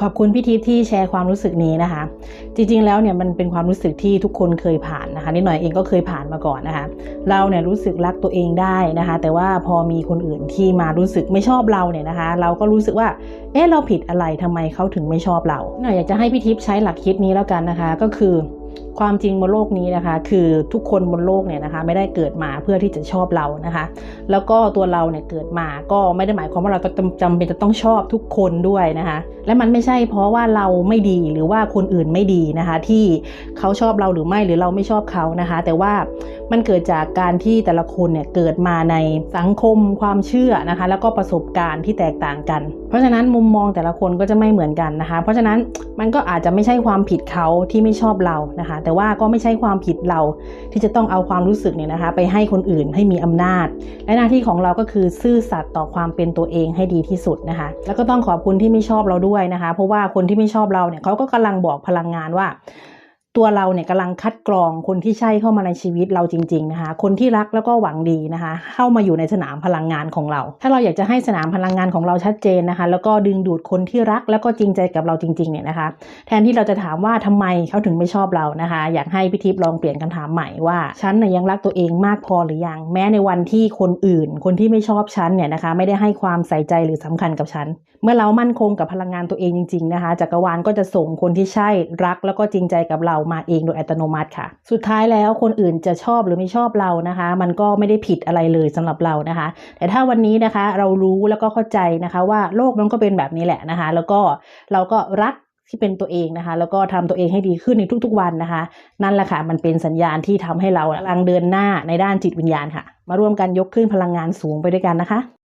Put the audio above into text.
ขอบคุณพี่ทิพย์ที่แชร์ความรู้สึกนี้นะคะ จริงๆแล้วเนี่ยมันเป็นความรู้สึกที่ทุกคนเคยผ่านนะคะนิดหน่อยเองก็เคยผ่านมาก่อนนะคะ เราเนี่ยรู้สึกรักตัวเองได้นะคะ แต่ว่าพอมีคนอื่นที่มารู้สึกไม่ชอบเราเนี่ยนะคะ เราก็รู้สึกว่าเอ๊ะเราผิดอะไรทำไมเขาถึงไม่ชอบเราหน่อยอยากจะให้พี่ทิพย์ใช้หลักคิดนี้แล้วกันนะคะ ก็คือ ความจริงบนโลกนี้นะคะ คือทุกคนบนโลกเนี่ยนะคะ ไม่ได้เกิดมาเพื่อที่จะชอบเรานะคะ แล้วก็ตัวเราเนี่ยเกิดมาก็ไม่ได้หมายความว่าเราจำจำเป็นจะต้องชอบทุกคนด้วยนะคะ และมันไม่ใช่เพราะว่าเราไม่ดีหรือว่าคนอื่นไม่ดีนะคะ ที่เขาชอบเราหรือไม่หรือเราไม่ชอบเขานะคะ แต่ว่ามันเกิดจากการที่แต่ละคนเนี่ยเกิดมาในสังคมความเชื่อนะคะ แล้วก็ประสบการณ์ที่แตกต่างกัน เพราะฉะนั้นมุมมองแต่ละคนก็จะไม่เหมือนกันนะคะ เพราะฉะนั้นมันก็อาจจะไม่ใช่ความผิดเขาที่ไม่ชอบเรานะคะแต่ว่าก็ไม่ใช่ความผิดเราที่จะต้องเอาความรู้สึกเนี่ยนะคะ ไปให้คนอื่นให้มีอำนาจ และหน้าที่ของเราก็คือซื่อสัตย์ต่อความเป็นตัวเองให้ดีที่สุดนะคะ แล้วก็ต้องขอบคุณที่ไม่ชอบเราด้วยนะคะ เพราะว่าคนที่ไม่ชอบเราเนี่ยเขาก็กำลังบอกพลังงานว่า ตัวเราเนี่ยกำลังคัดกรองคนที่ใช่เข้ามาในชีวิตเราจริง ๆนะคะ คนที่รักแล้วก็หวังดีนะคะ เข้ามาอยู่ในสนามพลังงานของเรา ถ้าเราอยากจะให้สนามพลังงานของเราชัดเจนนะคะ แล้วก็ดึงดูดคนที่รักแล้วก็จริงใจกับเราจริงๆเนี่ยนะคะ แทนที่เราจะถามว่าทำไมเขาถึงไม่ชอบเรานะคะ อยากให้พี่ทิพลองเปลี่ยนคำถามใหม่ว่าฉันน่ยยังรักตัวเองมากพอหรือยัง แม้ในวันที่คนอื่น คนที่ไม่ชอบฉันเนี่ยนะคะ ไม่ได้ให้ความใส่ใจหรือสำคัญกับฉันเมื่อเรามั่นคงกับพลังงานตัวเองจริง ๆนะคะจักรวาลก็จะส่งคนที่ใช่รักแล้วก็จริงใจกับเรามาเองโดยอัตโนมัติค่ะ สุดท้ายแล้วคนอื่นจะชอบหรือไม่ชอบเรานะคะ มันก็ไม่ได้ผิดอะไรเลยสำหรับเรานะคะ แต่ถ้าวันนี้นะคะเรารู้แล้วก็เข้าใจนะคะ ว่าโลกมันก็เป็นแบบนี้แหละนะคะ แล้วก็เราก็รักที่เป็นตัวเองนะคะ แล้วก็ทำตัวเองให้ดีขึ้นในทุกๆวันนะคะ นั่นแหละค่ะมันเป็นสัญญาณที่ทำให้เรากำลังเดินหน้าในด้านจิตวิญญาณค่ะ มาร่วมกันยกขึ้นพลังงานสูงไปด้วยกันนะคะ